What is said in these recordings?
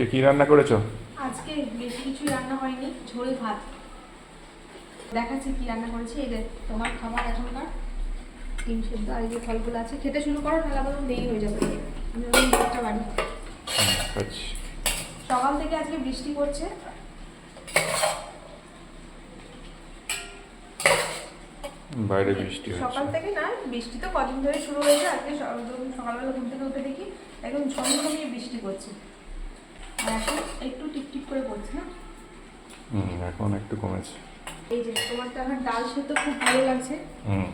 আজকে কি রান্না করেছ? আজকে বেশি কিছু রান্না হয়নি ঝোল ভাত। দেখাচ্ছি কি রান্না করেছি এই যে তোমার খাবার এখনকার। ডিম সেদ্ধ আর এই যে ফলগুলো আছে খেতে শুরু করো তাহলে আবার দেরি হয়ে যাবে। আমি ওই ভাতটা বাড়ি। হুম, সকাল থেকে আজকে বৃষ্টি পড়ছে। বাইরে বৃষ্টি হচ্ছে। সকাল থেকে না বৃষ্টি তো কদিন ধরে শুরু হয়েছে আজকে সকালবেলা ঘুম থেকে উঠে দেখি একদম ঝমঝমিয়ে বৃষ্টি পড়ছে। আর এখন একটু টিপটিপ করে পড়ছে না হুম এখন একটু কমেছে। এই যে তোমার তো এখন ডাল সেদ্ধ খুব ভালো লাগছে।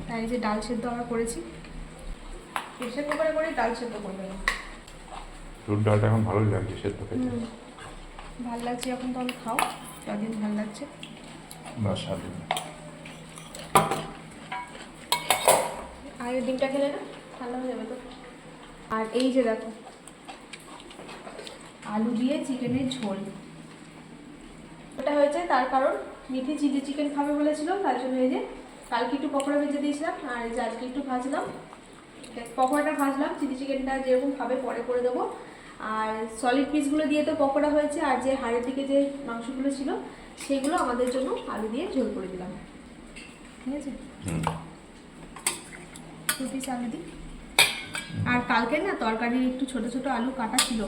তাই যে ডাল সেদ্ধ আমরা করেছি। প্রেশার কুকারে করে ডাল সেদ্ধ করবে না তোর ডালটা এখন ভালোই লাগছে সেদ্ধ খেতে। ভালো লাগছে এখন তাহলে খাও যদিন ভালো লাগছে। বা স্বাধীন আগের ডিমটা খেলে না ঠান্ডা হয়ে যাবে তো। আর এই যে দেখো আলু দিয়ে চিকেনের ঝোল। ওটা হয়েছে তার কারণ মিঠি চিলি চিকেন খাবে বলেছিল তার জন্য এই যে কালকে একটু পকোড়া ভেজে দিয়েছিলাম আর এই যে আজকে একটু ভাজলাম। পকোড়াটা ভাজলাম চিলি চিকেনটা যেরকম খাবে পরে করে দেবো। আর সলিড পিসগুলো দিয়ে তো পকোড়া হয়েছে আর যে হাড়ের দিকে যে মাংসগুলো ছিল সেগুলো আমাদের জন্য আলু দিয়ে ঝোল করে দিলাম। ঠিক আছে? দু পিস আলু দিই। আর কালকে না তরকারির একটু ছোট ছোট আলু কাটা ছিল।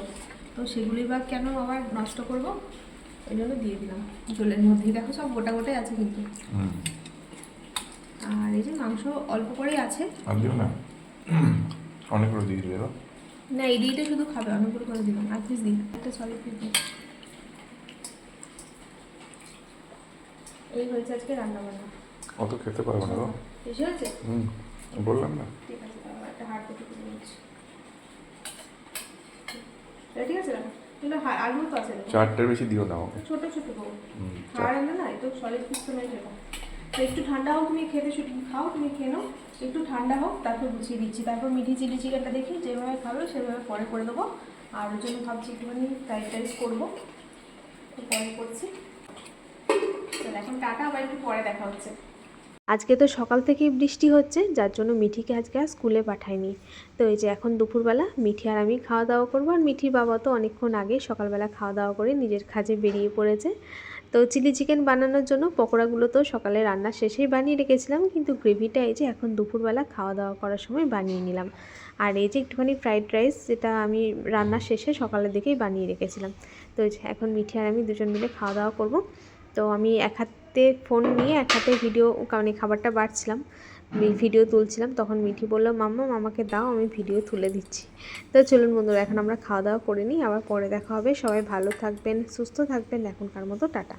তো সেগুলি বা কেন আবার নষ্ট করব? এই জন্য দিয়ে দিলাম। জলের মধ্যেই দেখো সব গোটা গোটাই আছে কিন্তু। হুম। আর এই যে মাংস অল্প করেই আছে। না। অনেকগুলো দিয়ে দিলে না এই দিয়েটা শুধু খাবে অনেকগুলো করে দিলাম। আর পিস দিই একটা সলিড পিস দিই এই হয়েছে আজকে রান্না বান্না অত খেতে পারব না বেশি হয়েছে? হুম বললাম না। ঠিক আছে তাহলে একটা হাড় কেটে তুলে নিচ্ছি এটা ঠিক আছে? কিন্তু আলু তো আছে চারটার বেশি দিও না আমাকে। ছোট ছোট হুম, হাড় আনলে না একটু সলিড তো নেই তো একটু ঠান্ডা হোক তুমি খেতে শুধু খাও তুমি খেয়ে নাও। একটু ঠান্ডা হোক তারপর গুছিয়ে দিচ্ছি। তারপর মিঠি চিলি চিকেনটা দেখি যেভাবে খাবে সেভাবে পরে করে দেবো। আর ওর জন্য ভাবছি একটুখানি ফ্রাইড রাইস করব। তো পরে করছি। চল এখন টাটা আবার একটু পরে দেখা হচ্ছে। আজকে তো সকাল থেকেই বৃষ্টি হচ্ছে, যার জন্য মিঠিকে আজকে আর স্কুলে পাঠায়নি তো এই যে এখন দুপুরবেলা মিঠি আর আমি খাওয়া দাওয়া করব, আর মিঠির বাবা তো অনেকক্ষণ আগে সকালবেলা খাওয়া দাওয়া করে নিজের কাজে বেরিয়ে পড়েছে। তো চিলি চিকেন বানানোর জন্য পকোড়াগুলো তো সকালে রান্না শেষেই বানিয়ে রেখেছিলাম, কিন্তু গ্রেভিটা এই যে এখন দুপুরবেলা খাওয়া দাওয়া করার সময় বানিয়ে নিলাম। আর এই যে একটুখানি ফ্রাইড রাইস, যেটা আমি রান্না শেষে সকালের দিকেই বানিয়ে রেখেছিলাম। তো এখন মিঠি আর আমি দুজন মিলে খাওয়া দাওয়া করব। তো আমি এক হাতে ফোন নিয়ে এক হাতে ভিডিও কারণে খাবারটা বাড়ছিলাম। ভিডিও তুলছিলাম, তখন মিঠি বলল, মাম্মা, মামাকে দাও, আমি ভিডিও তুলে দিচ্ছি। তো চলুন বন্ধুরা, এখন আমরা খাওয়া দাওয়া করে নিই, আবার পরে দেখা হবে। সবাই ভালো থাকবেন, সুস্থ থাকবেন, এখনকার মতো টাটা।